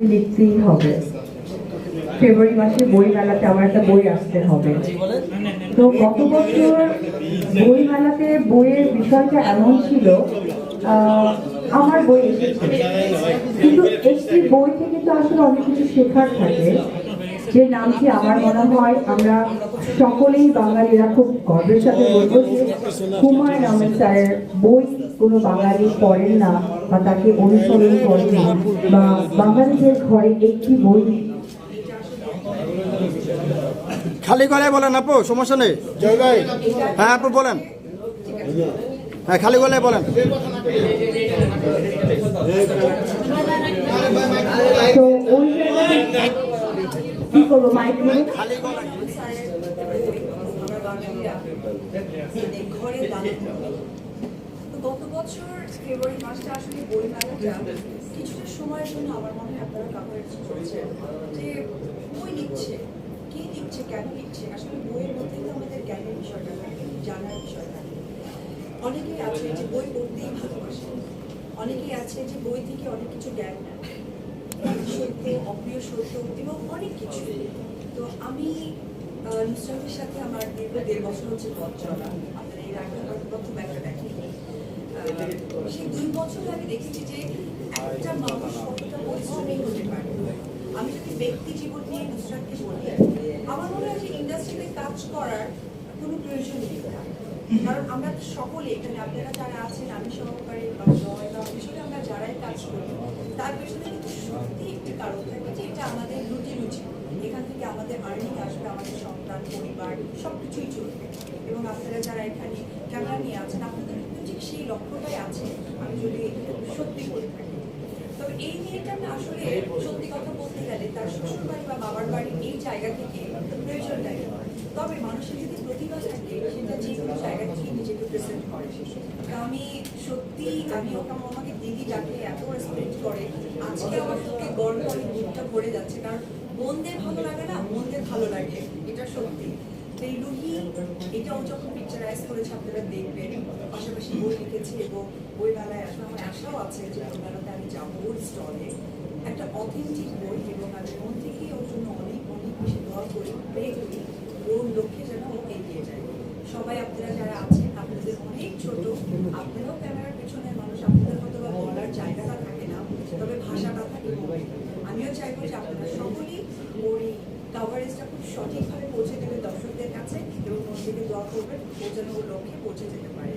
লিখতেই হবে। ফেব্রুয়ারি মাসে বই মেলাতে আমার একটা বই আসতে হবে। তো গত বছর বই মেলাতে বইয়ের বিষয়টা এমন ছিল আমার বই কিন্তু একটি বই থেকে তো আসলে অনেক কিছু শেখার থাকে। যে নামটি আমার মনে হয়, আমরা সকলেই বাঙালিরা খুব গর্বের সাথে বলব যে হুমায়ুন আহমেদ স্যারের বই কোনো বাঙালি পড়েন না। বা তাকে অনুসরণ করেন না। বা বাঙালিদের ঘরে একটি বই খালি গলায় বলেন আপু সমস্যা নেই। হ্যাঁ আপু বলেন। হ্যাঁ খালি গলায় বলেন। তো ওই কি করব মাইক নিয়ে ঘরে দাঁড়ানো তো গত বছর ফেব্রুয়ারি মাসটা আসলে বই মেলাটা কিছুটা সময়ের জন্য আমার মনে হয় আপনারা কাভারেজ করছেন যে বই লিখছে কে লিখছে কেন লিখছে আসলে বইয়ের মধ্যে তো আমাদের জ্ঞানের বিষয়টা থাকে, জানার বিষয় থাকে। অনেকেই আছে যে বই পড়তেই ভালোবাসে। অনেকেই আছে যে বই থেকে অনেক কিছু জ্ঞান নেয়। সত্য, অপ্রিয় সত্য এবং অনেক কিছু। তো আমি নুসরাতের সাথে আমার দীর্ঘ দেড় বছর হচ্ছে পথ চলা। আপনারা এর আগে হয়তো প্রথম সেই দুই বছরে আমি দেখেছি যে আমি যদি ব্যক্তি জীবন নিয়ে নুসরাতকে বলি, আমার মনে হয় যে ইন্ডাস্ট্রিতে কাজ করার কোনো প্রয়োজন নেই। কারণ আমরা সকলে এখানে, আপনারা যারা আছেন, আমি সহকারে বা জয় বা পিছনে আমরা যারাই কাজ করি, তার পেছনে কিন্তু সত্যি একটি কারণ থাকে যে এটা আমাদের রুটি রুচি এখান থেকে আমাদের আর্নিং আসবে, আমাদের সন্তান, পরিবার সব কিছুই চলবে। এবং আপনারা যারা এখানে ক্যামেরা নিয়ে আছেন আপনাদের কিন্তু ঠিক সেই লক্ষ্যটাই আছে, আমি যদি সত্যি বলে থাকি। তবে এই মেয়েটা না আসলে সত্যি কথা বলতে গেলে তার শ্বশুর বাড়ি বা বাবার বাড়ি এই জায়গা থেকে প্রয়োজন নেই। তবে মানুষের যদি প্রতিভা থাকে, সেটা যে কোনো জায়গা থেকে নিজেকে প্রেজেন্ট করে। আমি সত্যি, আমি আমার আমাকে দিদি যাকে এত রেসপেক্ট করে, আজকে আমার চোখে গর্ব করে মুখটা ভরে যাচ্ছে। কারণ মনদের ভালো লাগে না মনদের ভালো লাগে। এটা সত্যি। এই লুহি এটাও যখন করেছে আপনারা দেখবেন, পাশাপাশি বই লিখেছে এবং বই মেলায় আসলে আমার আশাও আছে যে মেলাতে আমি যাব ওর স্টলে একটা অথেন্টিক বই এবং আমি মন থেকেই ওর জন্য অনেক অনেক বেশি দোয়া করি, প্রে করি ওর লক্ষ্যে যেন ও এগিয়ে যায় সবাই আপনারা যারা আছেন, আপনাদের অনেক ছোট, আপনারাও ক্যামেরার পেছনের মানুষ, আপনাদের মতো বা বলার জায়গাটা থাকে না, তবে ভাষাটা থাকে। আমিও চাইব যে আপনারা সকলেই ওর এই কাভারেজটা খুব সঠিকভাবে পৌঁছে দেবে দর্শকদের কাছে করবেন ওর লক্ষ্যে পৌঁছে যেতে পারে।